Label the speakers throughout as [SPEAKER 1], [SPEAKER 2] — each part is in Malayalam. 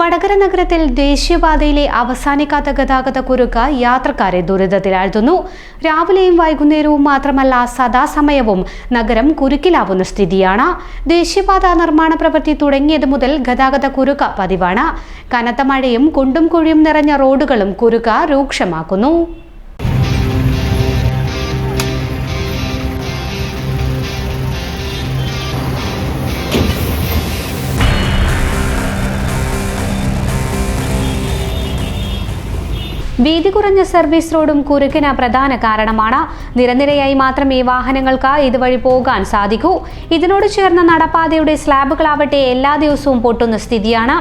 [SPEAKER 1] വടകര നഗരത്തിൽ ദേശീയപാതയിലെ അവസാനിക്കാത്ത ഗതാഗത കുരുക്ക് യാത്രക്കാരെ ദുരിതത്തിലാഴ്ത്തുന്നു. രാവിലെയും വൈകുന്നേരവും മാത്രമല്ല സദാസമയവും നഗരം കുരുക്കിലാവുന്ന സ്ഥിതിയാണ്. ദേശീയപാത നിർമ്മാണ പ്രവൃത്തി തുടങ്ങിയത് മുതൽ ഗതാഗത കുരുക്ക് പതിവാണ്. കനത്ത മഴയും കുണ്ടും കുഴിയും നിറഞ്ഞ റോഡുകളും കുരുക്ക് രൂക്ഷമാക്കുന്നു. വീതി കുറഞ്ഞ സർവീസ് റോഡും കുരുക്കിന് പ്രധാന കാരണമാണ്. നിരനിരയായി മാത്രം ഈ വാഹനങ്ങൾക്ക് ഇതുവഴി പോകാൻ സാധിക്കൂ. ഇതിനോട് ചേർന്ന നടപ്പാതയുടെ സ്ലാബുകളാവട്ടെ എല്ലാ ദിവസവും പൊട്ടുന്ന സ്ഥിതിയാണ്.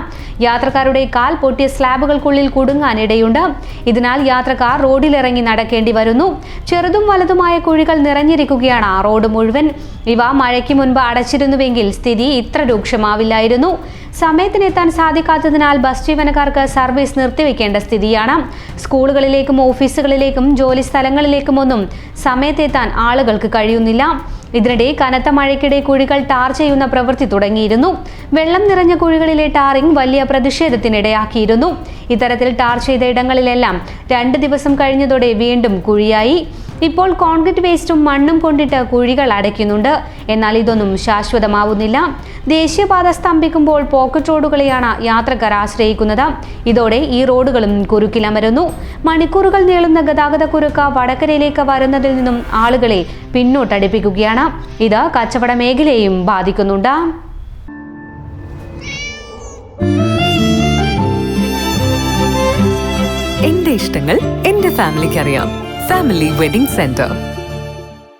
[SPEAKER 1] യാത്രക്കാരുടെ കാൽ പൊട്ടിയ സ്ലാബുകൾക്കുള്ളിൽ കുടുങ്ങാനിടയുണ്ട്. ഇതിനാൽ യാത്രക്കാർ റോഡിലിറങ്ങി നടക്കേണ്ടി വരുന്നു. ചെറുതും വലുതുമായ കുഴികൾ നിറഞ്ഞിരിക്കുകയാണ് ആ റോഡ് മുഴുവൻ. ഇവ മഴയ്ക്ക് മുൻപ് അടച്ചിരുന്നുവെങ്കിൽ സ്ഥിതി ഇത്ര രൂക്ഷമാവില്ലായിരുന്നു. സമയത്തിനെത്താൻ സാധിക്കാത്തതിനാൽ ബസ് ജീവനക്കാർക്ക് സർവീസ് നിർത്തിവെക്കേണ്ട സ്ഥിതിയാണ്. സ്കൂളുകളിലേക്കും ഓഫീസുകളിലേക്കും ജോലി സ്ഥലങ്ങളിലേക്കും ഒന്നും സമയത്തെത്താൻ ആളുകൾക്ക് കഴിയുന്നില്ല. ഇതിനിടെ കനത്ത മഴയ്ക്കിടെ കുഴികൾ ടാർ ചെയ്യുന്ന പ്രവൃത്തി തുടങ്ങിയിരുന്നു. വെള്ളം നിറഞ്ഞ കുഴികളിലെ ടാറിംഗ് വലിയ പ്രതിഷേധത്തിനിടയാക്കിയിരുന്നു. ഇത്തരത്തിൽ ടാർ ചെയ്ത ഇടങ്ങളിലെല്ലാം രണ്ട് ദിവസം കഴിഞ്ഞതോടെ വീണ്ടും കുഴിയായി. ഇപ്പോൾ കോൺക്രീറ്റ് വേസ്റ്റും മണ്ണും കൊണ്ടിട്ട് കുഴികൾ അടയ്ക്കുന്നുണ്ട്. എന്നാൽ ഇതൊന്നും ശാശ്വതമാവുന്നില്ല. ദേശീയപാത സ്തംഭിക്കുമ്പോൾ പോക്കറ്റ് റോഡുകളെയാണ് യാത്രക്കാർ ആശ്രയിക്കുന്നത്. ഇതോടെ ഈ റോഡുകളും കുരുക്കിലമരുന്നു മണിക്കൂറുകൾ നീളുന്ന ഗതാഗത കുരുക്ക് വടക്കരയിലേക്ക് വരുന്നതിൽ നിന്നും ആളുകളെ പിന്നോട്ടടിപ്പിക്കുകയാണ്. ഇത് കച്ചവട മേഖലയെയും ബാധിക്കുന്നുണ്ട്.
[SPEAKER 2] എന്റെ ഇഷ്ടങ്ങൾ എന്റെ ഫാമിലിക്ക് അറിയാം. Family wedding centre.